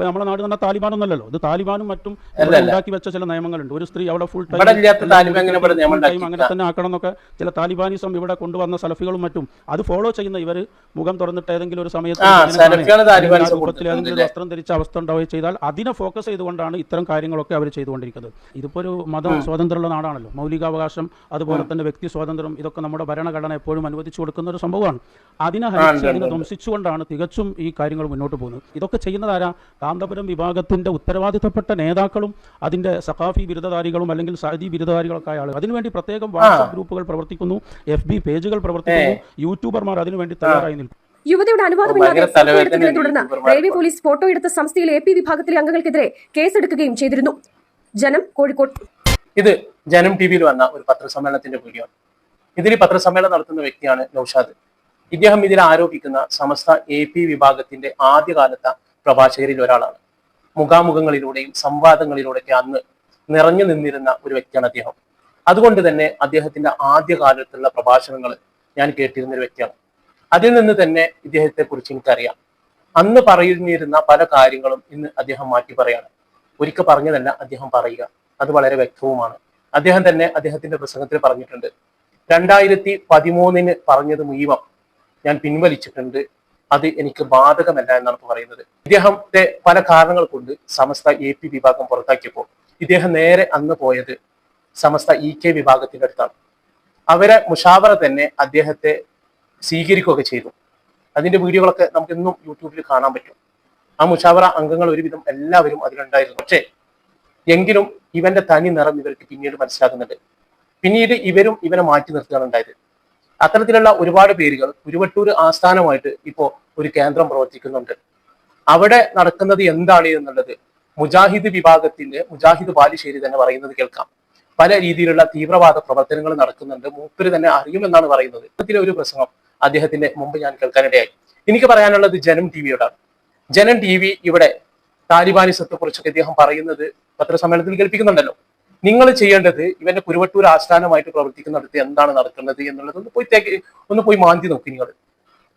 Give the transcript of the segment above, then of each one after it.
ഇപ്പൊ നമ്മുടെ നാട് തന്നെ താലിബാൻ ഒന്നല്ലല്ലോ ഇത് താലിബാനും മറ്റും ഉണ്ടാക്കി വെച്ച ചില നിയമങ്ങളുണ്ട്. ഒരു സ്ത്രീ അവിടെ ഫുൾ ടൈം അങ്ങനെ തന്നെ ആക്കണം എന്നൊക്കെ ചില താലിബാനിസം ഇവിടെ കൊണ്ടുവന്ന സലഫികളും മറ്റും. അത് ഫോളോ ചെയ്യുന്ന ഇവർ മുഖം തുറന്നിട്ട് ഏതെങ്കിലും ഒരു സമയത്ത് രൂപത്തിൽ ഏതെങ്കിലും വസ്ത്രം ധരിച്ച അവസ്ഥ ഉണ്ടാവുകയും ചെയ്താൽ അതിനെ ഫോക്കസ് ചെയ്തുകൊണ്ടാണ് ഇത്തരം കാര്യങ്ങളൊക്കെ അവർ ചെയ്തുകൊണ്ടിരിക്കുന്നത്. ഇതിപ്പോ ഒരു മത സ്വാതന്ത്ര്യമുള്ള നാടാണല്ലോ. മൗലികാവകാശം അതുപോലെ തന്നെ വ്യക്തി സ്വാതന്ത്ര്യം ഇതൊക്കെ നമ്മുടെ ഭരണഘടന എപ്പോഴും അനുവദിച്ചു കൊടുക്കുന്ന ഒരു സംഭവമാണ്. അതിനെ ഹരിച്ച് അതിനെ ധ്വംസിച്ചുകൊണ്ടാണ് തികച്ചും ഈ കാര്യങ്ങൾ മുന്നോട്ട് പോകുന്നത്. ഇതൊക്കെ ചെയ്യുന്നതാരാ കാന്തപുരം വിഭാഗത്തിന്റെ ഉത്തരവാദിത്തപ്പെട്ട നേതാക്കളും അതിന്റെ സഖാഫി ബിരുദധാരികളും അല്ലെങ്കിൽ സഅദി ബിരുദധാരികളൊക്കെ ആയ ആളുകൾ. അതിനുവേണ്ടി പ്രത്യേകം വാട്സ്ആപ്പ് ഗ്രൂപ്പുകൾ പ്രവർത്തിക്കുന്നു എഫ് ബി പേജുകൾ പ്രവർത്തിക്കുന്നു യൂട്യൂബർമാർ അതിനുവേണ്ടി തയ്യാറായി നിൽക്കും യുവതിയുടെ അനുവാദമില്ലാതെ ഭയങ്കര ഫോട്ടോ എടുത്തതിനെ തുടർന്ന് റെയിൽവേ പോലീസ് ഫോട്ടോ എടുത്ത സംസ്ഥയിലെ എ പി വിഭാഗത്തിലെ അംഗങ്ങൾക്കെതിരെ കേസെടുക്കുകയും ചെയ്തിരുന്നു. ജനം കോഴിക്കോട്. ഇത് ജനം ടി വിയിൽ വന്ന ഒരു പത്രസമ്മേളനത്തിന്റെ വീഡിയോ. ഇതിൽ പത്രസമ്മേളനം നടത്തുന്ന വ്യക്തിയാണ് നൌഷാദ്. ഇദ്ദേഹം ഇതിൽ ആരോപിക്കുന്ന സമസ്ത എ പി വിഭാഗത്തിന്റെ ആദ്യകാലത്തെ പ്രഭാഷകരിൽ ഒരാളാണ്. മുഖാമുഖങ്ങളിലൂടെയും സംവാദങ്ങളിലൂടെയൊക്കെ അന്ന് നിറഞ്ഞു നിന്നിരുന്ന ഒരു വ്യക്തിയാണ് അദ്ദേഹം. അതുകൊണ്ട് തന്നെ അദ്ദേഹത്തിന്റെ ആദ്യകാലത്തുള്ള പ്രഭാഷണങ്ങൾ ഞാൻ കേട്ടിരുന്ന ഒരു വ്യക്തിയാണ്. അതിൽ നിന്ന് തന്നെ ഇദ്ദേഹത്തെ കുറിച്ച് എനിക്കറിയാം. അന്ന് പറഞ്ഞിരുന്ന പല കാര്യങ്ങളും ഇന്ന് അദ്ദേഹം മാറ്റി പറയാണ്. ഒരിക്കൽ പറഞ്ഞതല്ല അദ്ദേഹം പറയുക. അത് വളരെ വ്യക്തവുമാണ്. അദ്ദേഹം തന്നെ അദ്ദേഹത്തിന്റെ പ്രസംഗത്തിൽ പറഞ്ഞിട്ടുണ്ട്. രണ്ടായിരത്തി പതിമൂന്നിന് പറഞ്ഞത് മുഴുവൻ ഞാൻ പിൻവലിച്ചിട്ടുണ്ട്. അത് എനിക്ക് ബാധകമല്ല എന്നാണ് പറയുന്നത്. ഇദ്ദേഹത്തെ പല കാരണങ്ങൾ കൊണ്ട് സമസ്ത എ പി വിഭാഗം പുറത്താക്കിയപ്പോൾ ഇദ്ദേഹം നേരെ അന്ന് പോയത് സമസ്ത ഇ കെ വിഭാഗത്തിന്റെ അടുത്താണ്. അവരെ മുഷാവറ തന്നെ അദ്ദേഹത്തെ സ്വീകരിക്കുകയൊക്കെ ചെയ്തു. അതിന്റെ വീഡിയോകളൊക്കെ നമുക്ക് ഇന്നും യൂട്യൂബിൽ കാണാൻ പറ്റും. ആ മുഷാവറ അംഗങ്ങൾ ഒരുവിധം എല്ലാവരും അതിലുണ്ടായിരുന്നു. പക്ഷേ എങ്കിലും ഇവന്റെ തനി നിറം ഇവർക്ക് പിന്നീട് മനസ്സിലാകുന്നുണ്ട്. പിന്നീട് ഇവരും ഇവനെ മാറ്റി നിർത്തുകയാണ് ഉണ്ടായത്. അത്തരത്തിലുള്ള ഒരുപാട് പേരുകൾ ഉരുവട്ടൂർ ആസ്ഥാനമായിട്ട് ഇപ്പോൾ ഒരു കേന്ദ്രം പ്രവർത്തിക്കുന്നുണ്ട്. അവിടെ നടക്കുന്നത് എന്താണ് എന്നുള്ളത് മുജാഹിദ് വിഭാഗത്തിന്റെ മുജാഹിദ് ബാലുശ്ശേരി തന്നെ പറയുന്നത് കേൾക്കാം. പല രീതിയിലുള്ള തീവ്രവാദ പ്രവർത്തനങ്ങൾ നടക്കുന്നുണ്ട്. മൂപ്പര് തന്നെ അറിയുമെന്നാണ് പറയുന്നത്. ഇത്തരത്തിലെ ഒരു പ്രസംഗം അദ്ദേഹത്തിന്റെ മുമ്പ് ഞാൻ കേൾക്കാനിടയായി. എനിക്ക് പറയാനുള്ളത് ജനം ടി വിയോടാണ്. ജനം ടി വി ഇവിടെ താലിബാനിസത്തെ കുറിച്ചൊക്കെ ഇദ്ദേഹം പറയുന്നത് പത്രസമ്മേളനത്തിൽ കേൾപ്പിക്കുന്നുണ്ടല്ലോ. നിങ്ങൾ ചെയ്യേണ്ടത് ഇവന്റെ കുരുവട്ടൂർ ആസ്ഥാനമായിട്ട് പ്രവർത്തിക്കുന്നിടത്ത് എന്താണ് നടക്കുന്നത് എന്നുള്ളത് ഒന്ന് പോയി തേക്ക് ഒന്ന് പോയി മാന്തി നോക്കി നിങ്ങൾ.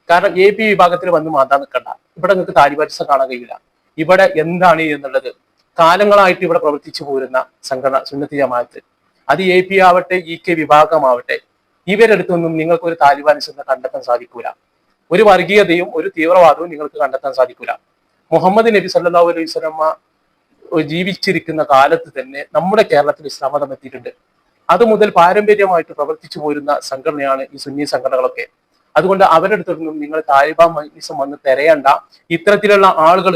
കാരണം എ പി വിഭാഗത്തിൽ വന്ന് മാന്താൻ നിൽക്കണ്ട. ഇവിടെ നിങ്ങൾക്ക് താലിബാനിസം കാണാൻ കഴിയില്ല. ഇവിടെ എന്താണ് എന്നുള്ളത്? കാലങ്ങളായിട്ട് ഇവിടെ പ്രവർത്തിച്ചു പോരുന്ന സംഘടന സുന്നത്തി ജമാഅത്ത്. അത് എ പി ആവട്ടെ ഇ കെ വിഭാഗമാവട്ടെ ഇവരെടുത്തൊന്നും നിങ്ങൾക്ക് ഒരു താലിബാനിസം കണ്ടെത്താൻ സാധിക്കൂല. ഒരു വർഗീയതയും ഒരു തീവ്രവാദവും നിങ്ങൾക്ക് കണ്ടെത്താൻ സാധിക്കൂല. മുഹമ്മദ് നബി സല്ലാ അലൈഹി വസല്ലമ ജീവിച്ചിരിക്കുന്ന കാലത്ത് തന്നെ നമ്മുടെ കേരളത്തിൽ ഇസ്ലാം മതം എത്തിയിട്ടുണ്ട് അത് മുതൽ പാരമ്പര്യമായിട്ട് പ്രവർത്തിച്ചു പോരുന്ന സംഘടനയാണ് ഈ സുന്നി സംഘടനകളൊക്കെ. അതുകൊണ്ട് അവരുടെ അടുത്തൊന്നും നിങ്ങൾ താലിബാൻ മൈനിസം വന്ന് തിരയണ്ട. ഇത്തരത്തിലുള്ള ആളുകൾ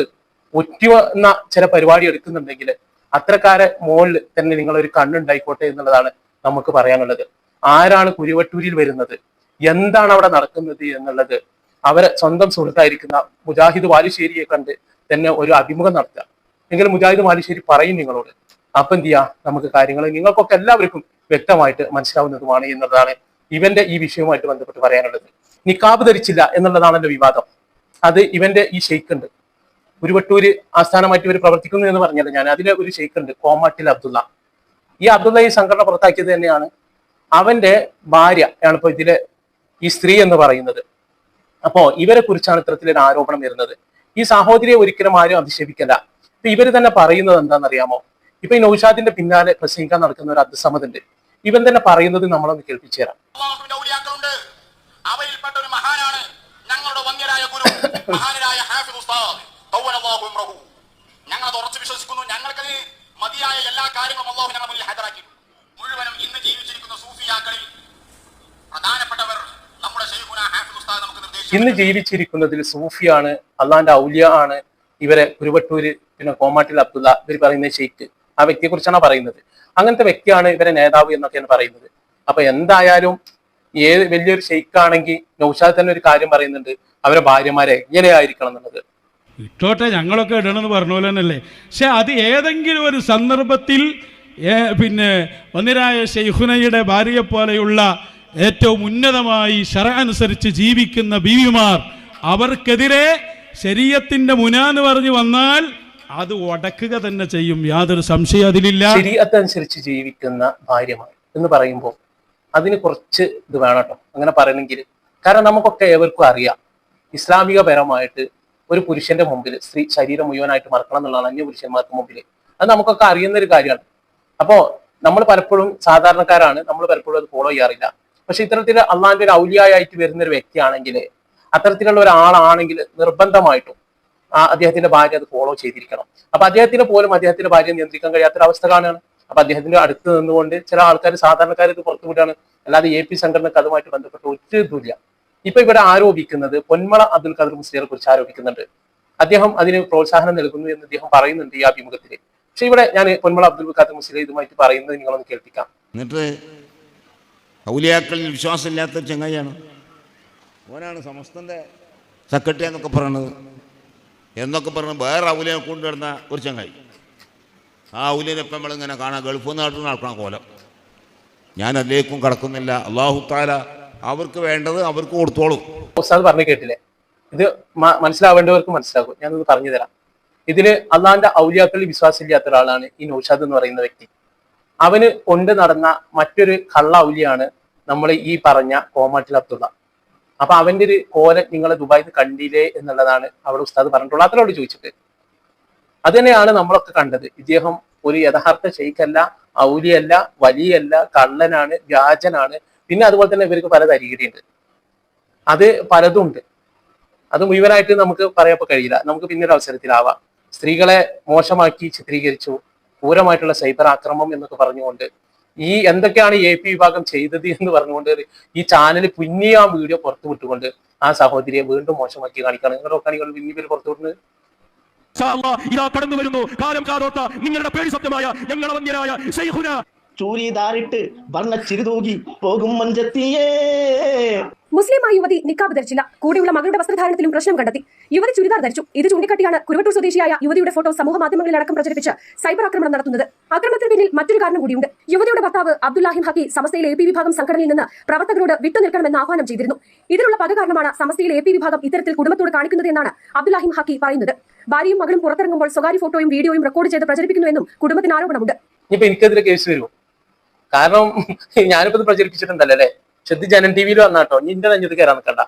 ഒറ്റുവന്ന ചില പരിപാടി എടുക്കുന്നുണ്ടെങ്കിൽ അത്തരക്കാരെ മുകളിൽ തന്നെ നിങ്ങൾ ഒരു കണ്ണുണ്ടായിക്കോട്ടെ എന്നുള്ളതാണ് നമുക്ക് പറയാനുള്ളത്. ആരാണ് കുരുവട്ടൂരിൽ വരുന്നത്? എന്താണ് അവിടെ നടക്കുന്നത് എന്നുള്ളത്? അവരെ സ്വന്തം സുഹൃത്തായിരിക്കുന്ന മുജാഹിദ് വാലുശ്ശേരിയെ കണ്ട് തന്നെ ഒരു അഭിമുഖം നടത്തുക. എങ്കിലും മുജാഹിദ് മാലിശ്ശേരി പറയും നിങ്ങളോട്. അപ്പൊ എന്ത് ചെയ്യാ? നമുക്ക് കാര്യങ്ങൾ നിങ്ങൾക്കൊക്കെ എല്ലാവർക്കും വ്യക്തമായിട്ട് മനസ്സിലാവുന്നതുമാണ് എന്നതാണ് ഇവന്റെ ഈ വിഷയവുമായിട്ട് ബന്ധപ്പെട്ട് പറയാനുള്ളത്. നിക്കാബ് ധരിച്ചില്ല എന്നുള്ളതാണല്ലോ വിവാദം. അത് ഇവന്റെ ഈ ഷെയ്ഖ് ഉണ്ട്. ഉരുവട്ടൂര് ആസ്ഥാനമായിട്ട് ഇവർ പ്രവർത്തിക്കുന്നു എന്ന് പറഞ്ഞല്ലോ ഞാൻ. അതിലെ ഒരു ഷെയ്ഖ് ഉണ്ട് കോമാട്ടിൽ അബ്ദുള്ള. ഈ അബ്ദുള്ള ഈ സംഘടന പുറത്താക്കിയത് തന്നെയാണ്. അവന്റെ ഭാര്യ ആണ് ഇപ്പൊ ഇതിലെ ഈ സ്ത്രീ എന്ന് പറയുന്നത്. അപ്പോ ഇവരെ കുറിച്ചാണ് ഇത്തരത്തിലൊരു ആരോപണം വരുന്നത്. ഈ സഹോദരിയെ ഒരിക്കലും ആരും അധിക്ഷേപിക്കല്ല ഇപ്പൊ ഇവർ തന്നെ പറയുന്നത് എന്താണെന്നറിയാമോ? ഇപ്പൊ ഈ നൌഷാദിന്റെ പിന്നാലെ പ്രസംഗിക്കാൻ നടക്കുന്ന ഒരു അബ്ദുസമദ് ഇവൻ തന്നെ പറയുന്നത് നമ്മളൊന്ന് കേൾപ്പിച്ചു തരാം. അവരിൽപ്പെട്ട ഒരു മഹാനാണ് ഞങ്ങളുടെ വന്യരായ ഗുരു മഹാനരായ ഹാഫിദ് ഉസ്താദ്. ഞങ്ങൾ അത് ഉറച്ചു വിശ്വസിക്കുന്നു. ഞങ്ങൾക്കത് മതിയായ എല്ലാ കാര്യങ്ങളും അള്ളാഹു ഞങ്ങളുടെ മുന്നിൽ ഹാജരാക്കി. മുഴുവനും ഇന്ന് ജീവിച്ചിരിക്കുന്ന സൂഫിയാക്കളിൽ പ്രധാനപ്പെട്ടവർ നമ്മുടെ ഹാഫിദ് ഉസ്താദ് നമുക്ക് ഇന്ന് ജീവിച്ചിരിക്കുന്നതിൽ സൂഫിയാണ് അള്ളാന്റെ ഔലിയ ആണ് ഇവരെ കുരുവട്ടൂര് പിന്നെ കോമാട്ടിൽ അബ്ദുള്ള ഇവർ പറയുന്ന ഷെയ്ഖ് ആ വ്യക്തിയെ കുറിച്ചാണ് പറയുന്നത്. അങ്ങനത്തെ വ്യക്തിയാണ് ഇവരെ നേതാവ് എന്നൊക്കെയാണ് പറയുന്നത്. അപ്പൊ എന്തായാലും ഏത് വലിയൊരു ഷെയ്ക്ക് ആണെങ്കിൽ നൗഷാദ് തന്നെ ഒരു കാര്യം പറയുന്നുണ്ട് അവരെ ഭാര്യമാരെ എങ്ങനെയായിരിക്കണം എന്നുള്ളത്. ഇട്ടോട്ടെ ഞങ്ങളൊക്കെ ഇടണമെന്ന് പറഞ്ഞ പോലെ തന്നെയല്ലേ. പക്ഷെ അത് ഏതെങ്കിലും ഒരു സന്ദർഭത്തിൽ പിന്നെ ഒന്നിരായ ഷെയ്ഖുനയുടെ ഭാര്യയെ പോലെയുള്ള ഏറ്റവും ഉന്നതമായി ഷറ അനുസരിച്ച് ജീവിക്കുന്ന ബീവിമാർ അവർക്കെതിരെ ശരീരത്തിന്റെ മുനാന്ന് പറഞ്ഞു വന്നാൽ അത് ഉടക്കുക തന്നെ ചെയ്യും. യാതൊരു സംശയം അതിലില്ല. ശരീരത്തനുസരിച്ച് ജീവിക്കുന്ന ഭാര്യമാർ എന്ന് പറയുമ്പോൾ അതിന് കുറച്ച് ഇത് വേണം കേട്ടോ. അങ്ങനെ പറയണമെങ്കിൽ. കാരണം നമുക്കൊക്കെ ഏവർക്കും അറിയാം. ഇസ്ലാമികപരമായിട്ട് ഒരു പുരുഷന്റെ മുമ്പിൽ സ്ത്രീ ശരീരം മുഴുവനായിട്ട് മറക്കണം എന്നുള്ളതാണ് അന്യ പുരുഷന്മാർക്ക് മുമ്പിൽ അത് നമുക്കൊക്കെ അറിയുന്ന ഒരു കാര്യമാണ്. അപ്പോ നമ്മൾ പലപ്പോഴും സാധാരണക്കാരാണ്. നമ്മൾ പലപ്പോഴും അത് ഫോളോ ചെയ്യാറില്ല. പക്ഷെ ഇത്തരത്തിൽ അള്ളാന്റെ ഒരു ഔലിയായിട്ട് വരുന്ന ഒരു വ്യക്തിയാണെങ്കിൽ അത്തരത്തിലുള്ള ഒരാളാണെങ്കിൽ നിർബന്ധമായിട്ടും അദ്ദേഹത്തിന്റെ ഭാര്യ അത് ഫോളോ ചെയ്തിരിക്കണം. അപ്പൊ അദ്ദേഹത്തിന് പോലും അദ്ദേഹത്തിന്റെ ഭാര്യ നിയന്ത്രിക്കാൻ കഴിയാത്തൊരവസ്ഥ കാണുകയാണ്. അപ്പൊ അദ്ദേഹത്തിന്റെ അടുത്ത് നിന്നുകൊണ്ട് ചില ആൾക്കാർ സാധാരണക്കാർ ഇത് പുറത്തുവിടാണ് അല്ലാതെ എ പി സംഘടനക്ക് അതുമായിട്ട് ബന്ധപ്പെട്ട് ഒരു ഇതുമില്ല. ഇപ്പൊ ഇവിടെ ആരോപിക്കുന്നത് പൊന്മള അബ്ദുൽ ഖാദർ മുസ്ലിയെ കുറിച്ച് ആരോപിക്കുന്നുണ്ട്. അദ്ദേഹം അതിന് പ്രോത്സാഹനം നൽകുന്നു എന്ന് അദ്ദേഹം പറയുന്നുണ്ട് ഈ അഭിമുഖത്തിൽ. പക്ഷെ ഇവിടെ ഞാൻ പൊന്മള അബ്ദുൽ ഖാദർ മുസ്ലിം ഇതുമായിട്ട് പറയുന്നത് നിങ്ങളൊന്ന് കേൾപ്പിക്കാം. എന്നിട്ട് വിശ്വാസമില്ലാത്ത ചങ്ങായിയാണ്. ഓനാണ് സമസ്തന്റെ സെക്രട്ടറി എന്നൊക്കെ പറയണത്. എന്നൊക്കെ പറഞ്ഞ് വേറെ ഔലിയെ കൊണ്ടുവരുന്ന ഒരു ചങ്ങായി. ആ ഔലിയനെ ഇപ്പം നമ്മളിങ്ങനെ കാണാം ഗൾഫ് നിന്ന് നടത്തുന്ന നടക്കണ കോലം. ഞാൻ അതിലേക്കും കടക്കുന്നില്ല. അള്ളാഹു താല അവർക്ക് വേണ്ടത് അവർക്ക് കൊടുത്തോളൂ. ഉസ്താദ് പറഞ്ഞു കേട്ടില്ലേ? ഇത് മനസ്സിലാവേണ്ടവർക്ക് മനസ്സിലാകും ഞാനത് പറഞ്ഞു തരാം. ഇതിൽ അള്ളാഹിന്റെ ഔലിയാക്കളിൽ വിശ്വാസമില്ലാത്ത ഒരാളാണ് ഈ നൗഷാദ് എന്ന് പറയുന്ന വ്യക്തി. അവന് കൊണ്ട് നടന്ന മറ്റൊരു കള്ള ഔലിയാണ് നമ്മൾ ഈ പറഞ്ഞ കോമാട്ടിൽ അബ്ദുള്ള. അപ്പൊ അവന്റെ ഒരു കോല നിങ്ങൾ ദുബായിൽ കണ്ടില്ലേ എന്നുള്ളതാണ് അവിടെ ഉസ്താദ് പറഞ്ഞിട്ടുള്ളത്. അത്രയോട് ചോദിച്ചിട്ട്. അത് തന്നെയാണ് നമ്മളൊക്കെ കണ്ടത്. ഇദ്ദേഹം ഒരു യഥാർത്ഥ ഷെയ്ഖല്ല ഔലിയല്ല വലിയല്ല കള്ളനാണ് വ്യാജനാണ്. പിന്നെ അതുപോലെ തന്നെ ഇവർക്ക് പല തരികിടിയുണ്ട് അത് പലതും ഉണ്ട്. അത് മുഴുവനായിട്ട് നമുക്ക് പറയാൻ കഴിയില്ല. നമുക്ക് പിന്നൊരു അവസരത്തിലാവാം. സ്ത്രീകളെ മോശമാക്കി ചിത്രീകരിച്ചു. ക്രൂരമായിട്ടുള്ള സൈബർ ആക്രമണം എന്നൊക്കെ പറഞ്ഞുകൊണ്ട് ഈ എന്തൊക്കെയാണ് എ പി വിഭാഗം ചെയ്തത് എന്ന് പറഞ്ഞുകൊണ്ട് ഈ ചാനൽ പിന്നെ ആ വീഡിയോ പുറത്തു വിട്ടുകൊണ്ട് ആ സഹോദരിയെ വീണ്ടും മോശമാക്കി കാണിക്കണം നിങ്ങളുടെ കാണികൾ പിന്നെ പേര് പുറത്തു വിടുന്നത്? ഇതാ കടന്നു വരുന്നു. കാലം കാതോത്ത നിങ്ങളുടെ പേടി ശബ്ദമായ ഞങ്ങളെ വന്യരായ ശൈഖുന ചൂരിതാറിട്ട് വർണ ചിരുതൂകി പോകും മഞ്ചത്തിയേ. മുസ്ലിമായ യുവതി നിക്കാബ് ധരിച്ചില്ല. കൂടെയുള്ള മകളുടെ വസ്ത്രധാരണത്തിലും പ്രശ്നം കണ്ടെത്തി. യുവതി ചുരിദാർ ധരിച്ചു. ഇത് ചൂണ്ടിക്കാട്ടിയാണ് കുരുവട്ടൂർ സ്വദേശിയായ യുവതിയുടെ ഫോട്ടോ സമൂഹ മാധ്യമങ്ങളിൽ അടക്കം പ്രചരിപ്പിച്ച് സൈബർ ആക്രമണം നടത്തുന്നത്. ആക്രമണത്തിന് പിന്നിൽ മറ്റൊരു കാരണം കൂടിയുണ്ട്. യുവതിയുടെ ഭർത്താവ് അബ്ദുല്ലാഹിം ഹക്കി സമസ്തയിലെ എ പി വിഭാഗം സംഘടനയിൽ നിന്ന് പ്രവർത്തകരോട് വിട്ടുനിൽക്കണമെന്ന് ആഹ്വാനം ചെയ്തിരുന്നു. ഇതിനുള്ള പക കാരണമാണ് സമസ്തയിലെ എ പി വിഭാഗം ഇത്തരത്തിൽ കുടുംബത്തോട് കാണിക്കുന്നത് എന്നാണ് അബ്ദുല്ലാഹിം ഹക്കി പറയുന്നത്. ഭാര്യയും മകളും പുറത്തിറങ്ങുമ്പോൾ സ്വകാര്യ ഫോട്ടോയും വീഡിയോയും റെക്കോർഡ് ചെയ്ത് പ്രചരിപ്പിക്കുന്നുവെന്നും കുടുംബത്തിന് ആരോപണമുണ്ട്. ഇനിയിപ്പോ എനിക്കെതിരെ കേസ് വരുമോ? കാരണം ഞാനിപ്പോ ഇത് പ്രചരിപ്പിച്ചിട്ടുണ്ടല്ലോ അല്ലേ? ശ്രദ്ധ ജനൻ ടി വിയിൽ വന്നാട്ടോ. ഇനി ഇന്റെ നെഞ്ഞത് കയറാൻ നിൽക്കണ്ട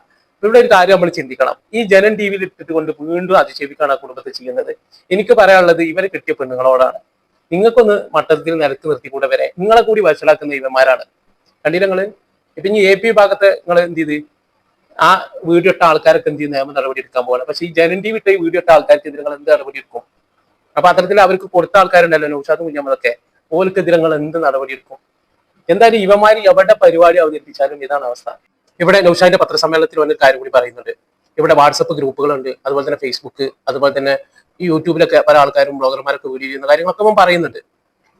ഇവിടെ ഒരു കാര്യം നമ്മൾ ചിന്തിക്കണം. ഈ ജനൻ ടി വിയിൽ ഇട്ടിട്ട് കൊണ്ട് വീണ്ടും അധിക്ഷേപിക്കാണ് ആ കുടുംബത്തെ ചെയ്യുന്നത്. എനിക്ക് പറയാനുള്ളത് ഇവരെ കിട്ടിയ പെണ്ണുങ്ങളോടാണ്. നിങ്ങൾക്കൊന്ന് മട്ടത്തിൽ നിരത്തി നിർത്തിക്കൂടെ വരെ നിങ്ങളെ കൂടി വഷളാക്കുന്ന ഇവന്മാരാണ്. കണ്ടില്ല നിങ്ങൾ? ഇപ്പൊ ഇനി എ പി ഭാഗത്ത് നിങ്ങൾ എന്ത് ചെയ്ത്? ആ വീഡിയോ ഇട്ട ആൾക്കാരൊക്കെ എന്ത് ചെയ്യും? നിയമ നടപടി എടുക്കാൻ പോകണം പക്ഷെ ഈ ജനൻ ടി വിട്ട ഈ വീഡിയോ ഇട്ട ആൾക്കാർക്ക് നിങ്ങൾ എന്ത് നടപടി എടുക്കും? അപ്പൊ അത്തരത്തിൽ അവർക്ക് കൊടുത്ത ആൾക്കാരുണ്ടല്ലോ നൗഷാദ് കുഞ്ഞമ്മതൊക്കെ. ഓൽക്കെതിരെ നിങ്ങൾ എന്ത് നടപടി എടുക്കും എന്തായാലും ഇവമാര് എവിടെ പരിപാടി അവതരിപ്പിച്ചാലും ഇതാണ് അവസ്ഥ. ഇവിടെ നൗഷാദിന്റെ പത്രസമ്മേളനത്തിൽ വന്ന കാര്യം കൂടി പറയുന്നുണ്ട്. ഇവിടെ വാട്സപ്പ് ഗ്രൂപ്പുകളുണ്ട്. അതുപോലെ തന്നെ ഫേസ്ബുക്ക് അതുപോലെ തന്നെ യൂട്യൂബിലൊക്കെ പല ആൾക്കാരും ബ്ലോഗർമാരൊക്കെ വീഡിയോ ചെയ്യുന്ന കാര്യങ്ങളൊക്കെ അവൻ പറയുന്നുണ്ട്.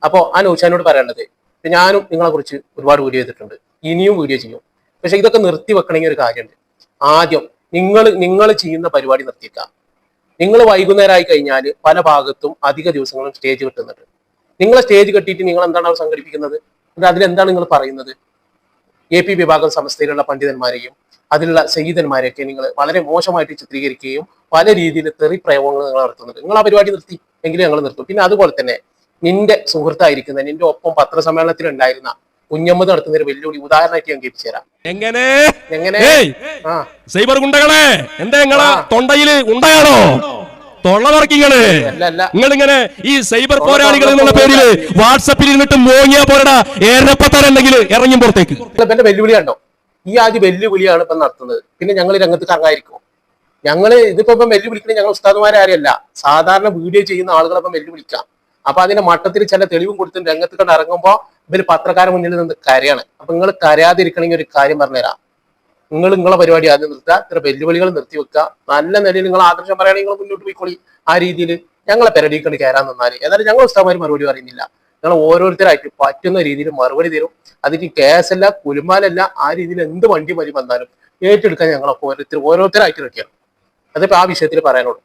അപ്പോൾ ആ നൗഷാനോട് പറയാനുള്ളത് ഞാനും നിങ്ങളെ കുറിച്ച് ഒരുപാട് വീഡിയോ ചെയ്തിട്ടുണ്ട്. ഇനിയും വീഡിയോ ചെയ്യും. പക്ഷെ ഇതൊക്കെ നിർത്തി വെക്കണമെങ്കിൽ ഒരു കാര്യമുണ്ട്. ആദ്യം നിങ്ങൾ നിങ്ങൾ ചെയ്യുന്ന പരിപാടി നിർത്തിക്കുക നിങ്ങൾ വൈകുന്നേരമായി കഴിഞ്ഞാൽ പല ഭാഗത്തും അധിക ദിവസങ്ങളും സ്റ്റേജ് കിട്ടുന്നുണ്ട്. നിങ്ങളെ സ്റ്റേജ് കെട്ടിയിട്ട് നിങ്ങൾ എന്താണ് അവർ സംഘടിപ്പിക്കുന്നത് അതിലെന്താണ് നിങ്ങൾ പറയുന്നത്? എ പി വിഭാഗം സമസ്തയിലുള്ള പണ്ഡിതന്മാരെയും അതിലുള്ള സയ്യിദന്മാരെയൊക്കെ നിങ്ങൾ വളരെ മോശമായിട്ട് ചിത്രീകരിക്കുകയും പല രീതിയിൽ തെറി പ്രയോഗങ്ങൾ നിങ്ങൾ നടത്തുന്നുണ്ട്. നിങ്ങൾ ആ പരിപാടി നിർത്തി എങ്കിലും ഞങ്ങൾ നിർത്തും. പിന്നെ അതുപോലെ തന്നെ നിന്റെ സുഹൃത്തായിരിക്കുന്ന നിന്റെ ഒപ്പം പത്രസമ്മേളനത്തിൽ ഉണ്ടായിരുന്ന കുഞ്ഞമ്മ നടത്തുന്ന ഒരു വെല്ലുവിളി ഉദാഹരണമായിട്ട് ഞാൻ കേൾപ്പിച്ചു തരാം. എങ്ങനെ? എങ്ങനെ? സൈബർ ഗുണ്ടകളെ എന്താ. തൊണ്ടയിൽ ഉണ്ടായാണോ? തൊള്ള തുറക്കിങ്ങൾ അല്ല അല്ല. നിങ്ങളിങ്ങനെ ഈ സൈബർ പോരാളികൾ എന്നുള്ള പേരിൽ വാട്സപ്പിൽ ഇരുന്നിട്ട് മോങ്ങിയാ പോരടാ. ഏറെപ്പത്തരുണ്ടെങ്കിൽ ഇറങ്ങും പുറത്തേക്ക്. നിങ്ങൾ എന്റെ വെല്ലുവിളി കണ്ടോ? ഈ ആദ്യ വെല്ലുവിളിയാണ് ഇപ്പം നടത്തുന്നത്. പിന്നെ ഞങ്ങൾ രംഗത്ത് കറങ്ങായിരിക്കും ഞങ്ങൾ ഇതിപ്പോ ഇപ്പം വെല്ലുവിളിക്കുന്നത് ഞങ്ങൾ ഉസ്താദുമാരെ ആരെയല്ല. സാധാരണ വീഡിയോ ചെയ്യുന്ന ആളുകളെ ഇപ്പം വെല്ലുവിളിക്കാം. അപ്പൊ അതിന്റെ മട്ടത്തിൽ ചില തെളിവും കൊടുത്ത് രംഗത്ത് കണ്ട് ഇറങ്ങുമ്പോൾ ഇവർ പത്രക്കാരെ മുന്നിൽ നിന്ന് കരയാണ്. അപ്പൊ നിങ്ങൾ കരയാതിരിക്കണമെങ്കിൽ ഒരു കാര്യം പറഞ്ഞുതരാം. നിങ്ങൾ നിങ്ങളെ പരിപാടി ആദ്യം നിർത്തുക ഇത്ര വെല്ലുവിളികൾ നിർത്തി വെക്കുക. നല്ല നിലയിൽ നിങ്ങൾ ആദർശം പറയുകയാണെങ്കിൽ മുന്നോട്ട് പോയിക്കോളി. ആ രീതിയിൽ ഞങ്ങളെ പെരടിക്കൊണ്ട് കയറാൻ നിന്നാൽ ഏതായാലും ഞങ്ങൾ ഉസ്താമാർ മറുപടി പറയുന്നില്ല. ഞങ്ങൾ ഓരോരുത്തരായിട്ട് പറ്റുന്ന രീതിയിൽ മറുപടി തരും. അതിന് കേസല്ല കുലുമാലല്ല ആ രീതിയിൽ എന്ത് വണ്ടി മതി വന്നാലും ഏറ്റെടുക്കാൻ ഞങ്ങളെ ഓരോരുത്തർ ഓരോരുത്തരായിട്ട് റെഡിയാണ്. അതിപ്പോ ആ വിഷയത്തിൽ പറയാനുള്ളൂ.